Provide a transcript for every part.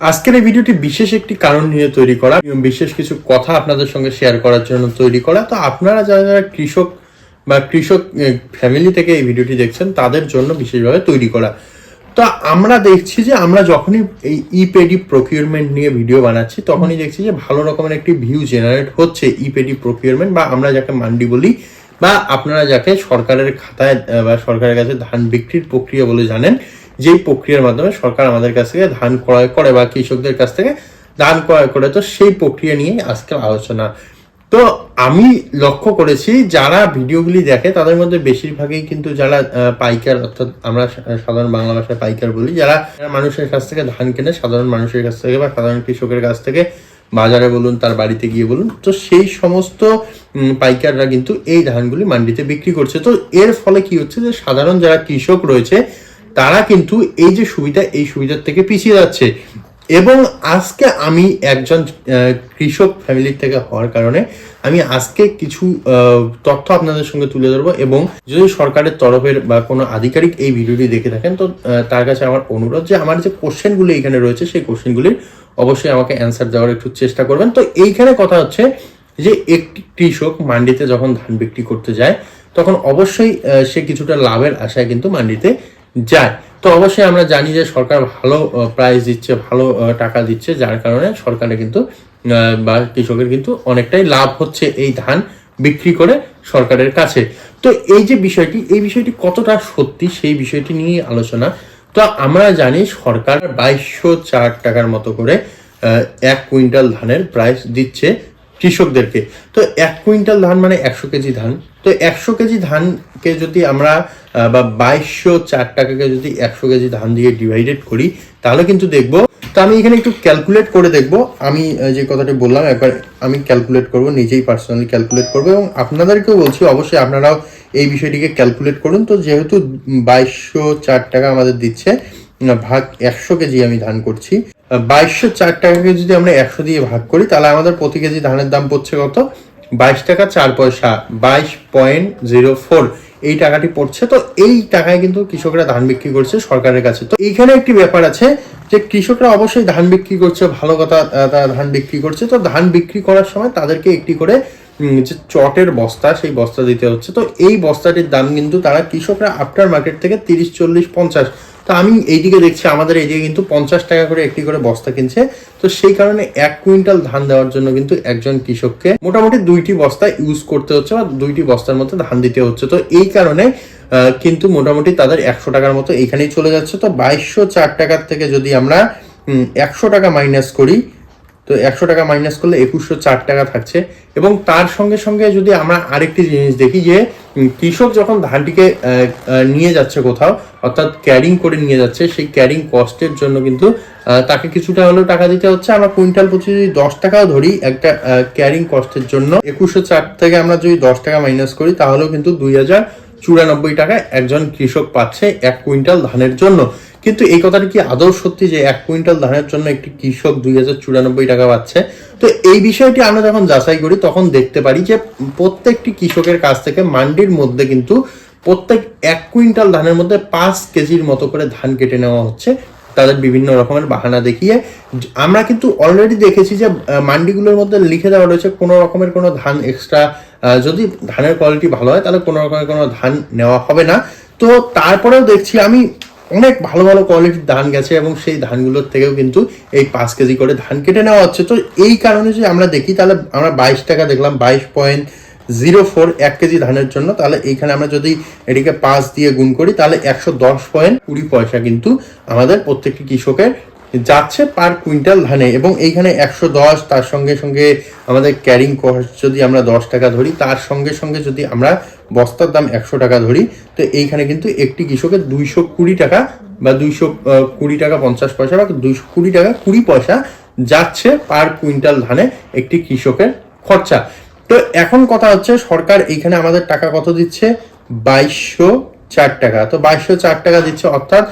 আজকের এই ভিডিওটি বিশেষ একটি কারণ নিয়ে তৈরি করা বিশেষ কিছু কথা আপনাদের সঙ্গে শেয়ার করার জন্য তৈরি করা। তো আপনারা যারা যারা কৃষক বা কৃষক ফ্যামিলি থেকে এই ভিডিওটি দেখছেন, তাদের জন্য বিশেষভাবে তৈরি করা। তো আমরা দেখছি যে আমরা যখনই এই ইপেডি প্রকিউরমেন্ট নিয়ে ভিডিও বানাচ্ছি, তখনই দেখছি যে ভালো রকমের একটি ভিউ জেনারেট হচ্ছে ইপেডি প্রকিউরমেন্ট বা আমরা যাকে মান্ডি বলি, বা আপনারা যাকে সরকারের খাতায় বা সরকারের কাছে ধান বিক্রির প্রক্রিয়া বলে জানেন যেই প্রক্রিয়ার মাধ্যমে সরকার আমাদের কাছ থেকে ধান ক্রয় করে বা কৃষকদের কাছ থেকে ধান ক্রয় করে, তো সেই প্রক্রিয়া নিয়ে আজকের আলোচনা। তো আমি লক্ষ্য করেছি, যারা ভিডিওগুলি দেখে, তাদের মধ্যে বেশিরভাগই কিন্তু যারা পাইকার, অর্থাৎ আমরা সাধারণ বাংলা ভাষায় পাইকার বলি, যারা মানুষের কাছ থেকে ধান কেনে, সাধারণ মানুষের কাছ থেকে বা সাধারণ কৃষকের কাছ থেকে বাজারে বলুন, তার বাড়িতে গিয়ে বলুন, তো সেই সমস্ত পাইকাররা কিন্তু এই ধানগুলি মান্ডিতে বিক্রি করছে। তো এর ফলে কি হচ্ছে যে সাধারণ যারা কৃষক রয়েছে তারা কিন্তু এই যে সুবিধা, এই সুবিধার থেকে পিছিয়ে যাচ্ছে। এবং আজকে আমি একজন কৃষক ফ্যামিলির থেকে হওয়ার কারণে আমি আজকে কিছু তথ্য আপনাদের সঙ্গে তুলে ধরবো এবং যদি সরকারের তরফের বা কোনো আধিকারিক এই ভিডিওটি দেখে থাকেন, তো তার কাছে আমার অনুরোধ যে আমার যে কোশ্চেনগুলো এখানে রয়েছে, সেই কোশ্চেনগুলির অবশ্যই আমাকে অ্যান্সার দেওয়ার একটু চেষ্টা করবেন। তো এইখানে কথা হচ্ছে যে একটি কৃষক মান্ডিতে যখন ধান বিক্রি করতে যায়, তখন অবশ্যই সে কিছুটা লাভের আশায় কিন্তু মান্ডিতে যায়। তো অবশ্যই আমরা জানি যে সরকার ভালো প্রাইস দিচ্ছে, ভালো টাকা দিচ্ছে, যার কারণে সরকারের কিন্তু বা কৃষকের কিন্তু অনেকটাই লাভ হচ্ছে এই ধান বিক্রি করে সরকারের কাছে। তো এই যে বিষয়টি, এই বিষয়টি কতটা সত্যি সেই বিষয়টি নিয়ে আলোচনা। তো আমরা জানি সরকার বাইশশো চার টাকার মতো করে এক কুইন্টাল ধানের প্রাইস দিচ্ছে কৃষকদেরকে। তো এক কুইন্টাল ধান মানে একশো কেজি ধান। তো একশো কেজি ধানকে যদি আমরা বা বাইশশো চার টাকাকে যদি একশো কেজি ধান দিয়ে ডিভাইডেড করি, তাহলে কিন্তু দেখব, তো আমি এখানে একটু ক্যালকুলেট করে দেখব। আমি যে কথাটি বললাম, একবার আমি ক্যালকুলেট করব, নিজেই পার্সোনালি ক্যালকুলেট করব, এবং আপনাদেরকেও বলছি, অবশ্যই আপনারাও এই বিষয়টিকে ক্যালকুলেট করুন। তো যেহেতু বাইশশো চার টাকা আমাদের দিচ্ছে ভাগ একশো কেজি আমি ধান করছি বাইশশো চার টাকাকে যদি আমরা একশো দিয়ে ভাগ করি, তাহলে আমাদের প্রতি কেজি ধানের দাম পড়ছে কত? বাইশ টাকা, চার পয়সা, বাইশ পয়েন্ট জিরো ফোর। এই টাকাটি পড়ছে, তো এই টাকায় কিন্তু কৃষকরা ধান বিক্রি করছে সরকারের কাছে। তো এইখানে একটি ব্যাপার আছে যে কৃষকরা অবশ্যই ধান বিক্রি করছে, ভালো কথা তারা ধান বিক্রি করছে। তো ধান বিক্রি করার সময় তাদেরকে একটি করে যে চটের বস্তা, সেই বস্তা দিতে হচ্ছে। তো এই বস্তাটির দাম কিন্তু তারা কৃষকরা আফটার মার্কেট থেকে তিরিশ, চল্লিশ, পঞ্চাশ তো আমি এইদিকে দেখছি, আমাদের এইদিকে কিন্তু পঞ্চাশ টাকা করে একটি করে বস্তা কিনছে। তো সেই কারণে এক কুইন্টাল ধান দেওয়ার জন্য কিন্তু একজন কৃষককে মোটামুটি দুইটি বস্তা ইউজ করতে হচ্ছে বা দুইটি বস্তার মধ্যে ধান দিতে হচ্ছে। তো এই কারণে কিন্তু মোটামুটি তাদের একশো টাকার মতো এখানেই চলে যাচ্ছে। তো বাইশশো চার টাকার থেকে যদি আমরা একশো টাকা মাইনাস করি তো একশো টাকা মাইনাস করলে একুশশো চার টাকা থাকছে। এবং তার সঙ্গে সঙ্গে যদি আমরা আরেকটি জিনিস দেখি যে কৃষক যখন ধানটিকে নিয়ে যাচ্ছে কোথাও, অর্থাৎ ক্যারিং করে নিয়ে যাচ্ছে, সেই ক্যারিং কস্টের জন্য কিন্তু তাকে কিছুটা হলেও টাকা দিতে হচ্ছে। আমরা কুইন্টাল প্রতি যদি দশ টাকাও ধরি, একটা ক্যারিং কস্টের জন্য, একুশশো চার থেকে আমরা যদি দশ টাকা মাইনাস করি, তাহলেও কিন্তু দুই হাজার চুরানব্বই টাকায় একজন কৃষক পাচ্ছে এক কুইন্টাল ধানের জন্য। কিন্তু এই কথাটি কি আদৌ সত্যি যে এক কুইন্টাল ধানের জন্য একটি কৃষক দুই হাজার চুরানব্বই টাকা পাচ্ছে? তো এই বিষয়টি আমরা যখন যাচাই করি, তখন দেখতে পারি যে প্রত্যেকটি কৃষকের কাছ থেকে মান্ডির মধ্যে কিন্তু প্রত্যেক এক কুইন্টাল ধানের মধ্যে পাঁচ কেজির মতো করে ধান কেটে নেওয়া হচ্ছে। তাদের বিভিন্ন রকমের বাহানা দেখিয়ে আমরা কিন্তু অলরেডি দেখেছি যে মান্ডিগুলোর মধ্যে লিখে দেওয়া রয়েছে কোনো রকমের কোনো ধান এক্সট্রা যদি ধানের কোয়ালিটি ভালো হয়, তাহলে কোনো রকমের কোনো ধান নেওয়া হবে না। তো তারপরেও দেখছি আমি অনেক ভালো ভালো কোয়ালিটির ধান গেছে এবং সেই ধানগুলোর থেকেও কিন্তু এই পাঁচ কেজি করে ধান কেটে নেওয়া হচ্ছে। তো এই কারণে যদি আমরা দেখি, তাহলে আমরা বাইশ টাকা দেখলাম, বাইশ পয়েন্ট জিরো ফোর এক কেজি ধানের জন্য। তাহলে এইখানে আমরা যদি এটিকে পাঁচ দিয়ে গুণ করি, তাহলে একশো দশ পয়েন্ট কুড়ি পয়সা কিন্তু আমাদের প্রত্যেকটি কৃষকের যাচ্ছে পার কুইন্টাল ধানে এবং এইখানে একশো দশ, তার সঙ্গে সঙ্গে আমাদের ক্যারিং কস্ট যদি আমরা দশ টাকা ধরি, তার সঙ্গে সঙ্গে যদি আমরা বস্তার দাম একশো টাকা ধরি, তো এইখানে কিন্তু একটি কৃষকের দুইশো কুড়ি টাকা বা দুইশো কুড়ি টাকা পঞ্চাশ পয়সা বা দুইশো কুড়ি টাকা কুড়ি পয়সা যাচ্ছে পার কুইন্টাল ধানে একটি কৃষকের খরচা। তো এখন কথা হচ্ছে সরকার এইখানে আমাদের টাকা কত দিচ্ছে? বাইশশো চার টাকা। তো বাইশশো চার টাকা দিচ্ছে অর্থাৎ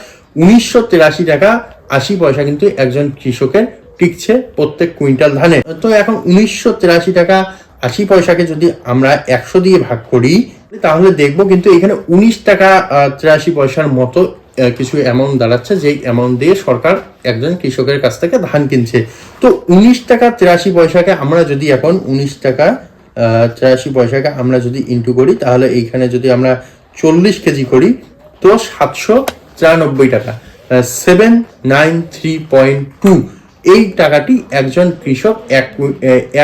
উনিশশো তেরাশি টাকা আশি পয়সা কিন্তু একজন কৃষকের টিকছে প্রত্যেক কুইন্টাল ধানে। তো এখন উনিশশো তেরাশি টাকা আশি পয়সাকে যদি আমরা একশো দিয়ে ভাগ করি, তাহলে দেখব কিন্তু এখানে উনিশ টাকা তিরাশি পয়সার মতো কিছু অ্যামাউন্ট দাঁড়াচ্ছে, যেই অ্যামাউন্ট দিয়ে সরকার একজন কৃষকের কাছ থেকে ধান কিনছে। তো উনিশ টাকা তিরাশি পয়সাকে আমরা যদি এখন উনিশ টাকা তিরাশি পয়সাকে আমরা যদি ইন্টু করি, তাহলে এইখানে যদি আমরা চল্লিশ কেজি করি, তো সাতশো তিরানব্বই টাকা। Seven nine three point two এই টাকাটি একজন কৃষক এক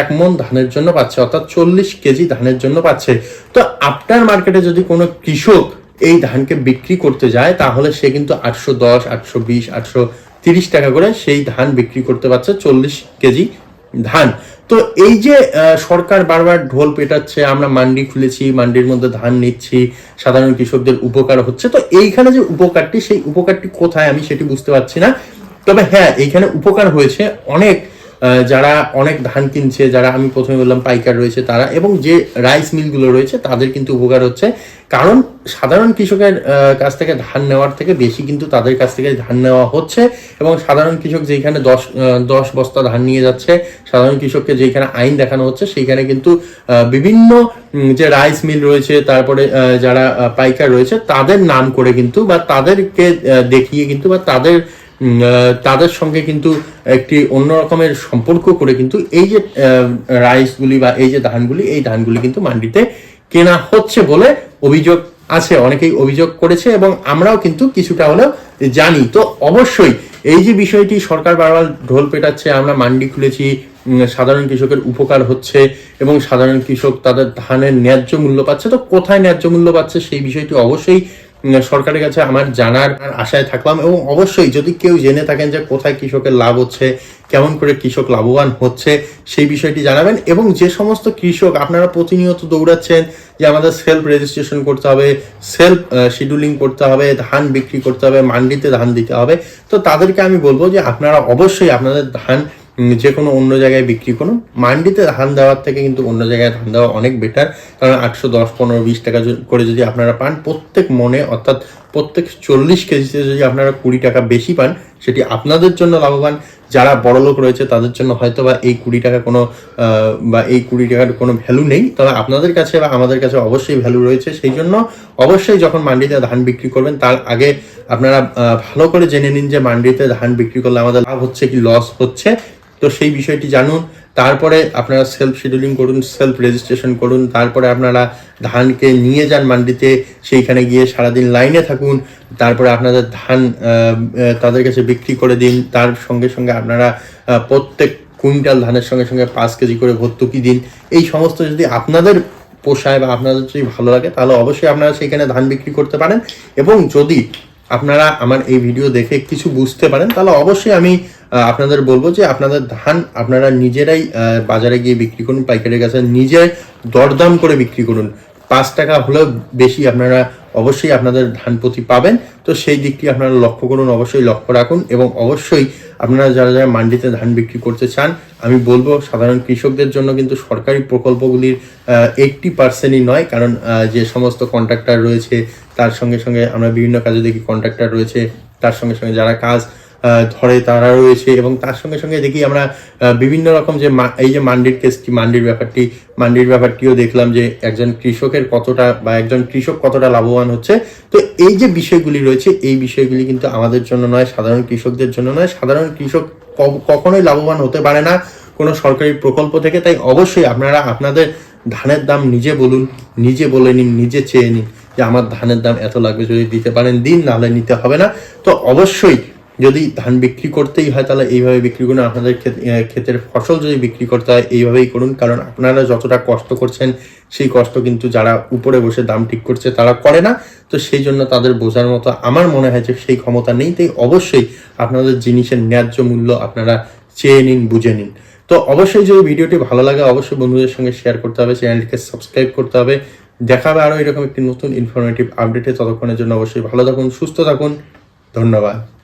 এক মন ধানের জন্য পাচ্ছে, অর্থাৎ চল্লিশ কেজি ধানের জন্য পাচ্ছে। তো আপনার মার্কেটে যদি কোনো কৃষক এই ধানকে বিক্রি করতে যায়, তাহলে সে কিন্তু আটশো দশ, আটশো বিশ, আটশো তিরিশ টাকা করে সেই ধান বিক্রি করতে পারছে চল্লিশ কেজি ধান। তো এই যে সরকার বারবার ঢোল পেটাচ্ছে, আমরা মান্ডি খুলেছি, মান্ডির মধ্যে ধান নিচ্ছি, সাধারণ কৃষকদের উপকার হচ্ছে, তো এইখানে যে উপকারটি, সেই উপকারটি কোথায়? আমি সেটি বুঝতে পারছি না। তবে হ্যাঁ এইখানে উপকার হয়েছে অনেক। যারা অনেক ধান কিনছে, যারা আমি প্রথমে বললাম পাইকার রয়েছে তারা, এবং যে রাইস মিলগুলো রয়েছে, তাদের কিন্তু উপকার হচ্ছে। কারণ সাধারণ কৃষকের কাছ থেকে ধান নেওয়ার থেকে বেশি কিন্তু তাদের কাছ থেকে ধান নেওয়া হচ্ছে, এবং সাধারণ কৃষক যেখানে দশ দশ বস্তা ধান নিয়ে যাচ্ছে, সাধারণ কৃষককে যেখানে আইন দেখানো হচ্ছে, সেইখানে কিন্তু বিভিন্ন যে রাইস মিল রয়েছে, তারপরে যারা পাইকার রয়েছে, তাদের নাম করে কিন্তু বা তাদেরকে দেখিয়ে কিন্তু বা তাদের তাদের সঙ্গে কিন্তু একটি অন্য রকমের সম্পর্ক করে কিন্তু এই যে রাইসগুলি বা এই যে ধানগুলি, এই ধানগুলি কিন্তু মান্ডিতে কেনা হচ্ছে বলে অভিযোগ আছে। অনেকেই অভিযোগ করেছে এবং আমরাও কিন্তু কিছুটা হলেও জানি। তো অবশ্যই এই যে বিষয়টি সরকার বারবার ঢোল পেটাচ্ছে, আমরা মান্ডি খুলেছি সাধারণ কৃষকের উপকার হচ্ছে এবং সাধারণ কৃষক তাদের ধানের ন্যায্য মূল্য পাচ্ছে। তো কোথায় ন্যায্য মূল্য পাচ্ছে সেই বিষয়টি অবশ্যই সরকারের কাছে আমার জানার আশায় থাকলাম এবং অবশ্যই যদি কেউ জেনে থাকেন যে কোথায় কৃষকের লাভ হচ্ছে, কেমন করে কৃষক লাভবান হচ্ছে, সেই বিষয়টি জানাবেন এবং যে সমস্ত কৃষক আপনারা প্রতিনিয়ত দৌড়াচ্ছেন যে আমাদের সেলফ রেজিস্ট্রেশন করতে হবে সেলফ শিডিউলিং করতে হবে, ধান বিক্রি করতে হবে, মান্ডিতে ধান দিতে হবে, তো তাদেরকে আমি বলব যে আপনারা অবশ্যই আপনাদের ধান যে কোনো অন্য জায়গায় বিক্রি করুন। মান্ডিতে ধান দেওয়ার থেকে কিন্তু অন্য জায়গায় ধান দেওয়া অনেক বেটার কারণ আটশো দশ, পনেরো, বিশ টাকা করে যদি আপনারা পান, প্রত্যেক মনে অর্থাৎ প্রত্যেক চল্লিশ কেজিতে যদি আপনারা কুড়ি টাকা বেশি পান, সেটি আপনাদের জন্য লাভবান। যারা বড় লোক রয়েছে, তাদের জন্য হয়তো বা এই কুড়ি টাকা কোনো বা এই কুড়ি টাকার কোনো ভ্যালু নেই। তবে আপনাদের কাছে বা আমাদের কাছে অবশ্যই ভ্যালু রয়েছে। সেই জন্য অবশ্যই যখন মান্ডিতে ধান বিক্রি করবেন, তার আগে আপনারা ভালো করে জেনে নিন যে মান্ডিতে ধান বিক্রি করলে আমাদের লাভ হচ্ছে কি লস হচ্ছে। তো সেই বিষয়টি জানুন। তারপরে আপনারা সেলফ শিডিউলিং করুন সেলফ রেজিস্ট্রেশন করুন। তারপরে আপনারা ধানকে নিয়ে যান মান্ডিতে, সেইখানে গিয়ে সারাদিন লাইনে থাকুন। তারপরে আপনাদের ধান তাদের কাছে বিক্রি করে দিন। তার সঙ্গে সঙ্গে আপনারা প্রত্যেক কুইন্টাল ধানের সঙ্গে সঙ্গে পাঁচ কেজি করে ভর্তুকি দিন। এই সমস্ত যদি আপনাদের পোষায় বা আপনাদের যদি ভালো লাগে, তাহলে অবশ্যই আপনারা সেইখানে ধান বিক্রি করতে পারেন। এবং যদি আপনারা আমার এই ভিডিও দেখে কিছু বুঝতে পারেন, তাহলে অবশ্যই আমি আপনাদের বলব যে আপনাদের ধান আপনারা নিজেরাই বাজারে গিয়ে বিক্রি করুন, পাইকারের কাছে নিজে দরদাম করে বিক্রি করুন। পাঁচ টাকা হলেও বেশি আপনারা অবশ্যই আপনাদের ধান প্রতি পাবেন। তো সেই দিকটি আপনারা লক্ষ্য করুন, অবশ্যই লক্ষ্য রাখুন এবং অবশ্যই আপনারা যারা যারা মান্ডিতে ধান বিক্রি করতে চান, আমি বলব সাধারণ কৃষকদের জন্য কিন্তু সরকারি প্রকল্পগুলির এইটটি পার্সেন্টই নয়, কারণ যে সমস্ত কন্ট্রাক্টর রয়েছে, তার সঙ্গে সঙ্গে আমরা বিভিন্ন কাজে দেখি কন্ট্রাক্টর রয়েছে, তার সঙ্গে সঙ্গে যারা কাজ ধরে তারা রয়েছে এবং তার সঙ্গে সঙ্গে দেখি আমরা বিভিন্ন রকম যে এই যে মান্ডির কেসটি মান্ডির ব্যাপারটি, মান্ডির ব্যাপারটিও দেখলাম যে একজন কৃষকের কতটা বা একজন কৃষক কতটা লাভবান হচ্ছে। তো এই যে বিষয়গুলি রয়েছে, এই বিষয়গুলি কিন্তু আমাদের জন্য নয়, সাধারণ কৃষকদের জন্য নয়। সাধারণ কৃষক কখনোই লাভবান হতে পারে না কোনো সরকারি প্রকল্প থেকে। তাই অবশ্যই আপনারা আপনাদের ধানের দাম নিজে বলুন, নিজে বলে নিন, নিজে চেয়ে নিন যে আমার ধানের দাম এত লাগবে যদি দিতে পারেন, দিন নাহলে নিতে হবে না। তো অবশ্যই যদি ধান বিক্রি করতেই হয়, তাহলে এইভাবে বিক্রি করুন। আপনাদের ক্ষেত- ক্ষেতের ফসল যদি বিক্রি করতে হয়, এইভাবেই করুন। কারণ আপনারা যতটা কষ্ট করছেন, সেই কষ্ট কিন্তু যারা উপরে বসে দাম ঠিক করছে, তারা করে না। তো সেই জন্য তাদের বোঝার মতো আমার মনে হয় যে সেই ক্ষমতা নেই। তাই অবশ্যই আপনাদের জিনিসের ন্যায্য মূল্য আপনারা চেয়ে নিন, বুঝে নিন। তো অবশ্যই যদি ভিডিওটি ভালো লাগে, অবশ্যই বন্ধুদের সঙ্গে শেয়ার করতে হবে, চ্যানেলটিকে সাবস্ক্রাইব করতে হবে। দেখা হবে আরও এরকম একটি নতুন ইনফরমেটিভ আপডেটে ততক্ষণের জন্য অবশ্যই ভালো থাকুন, সুস্থ থাকুন। ধন্যবাদ।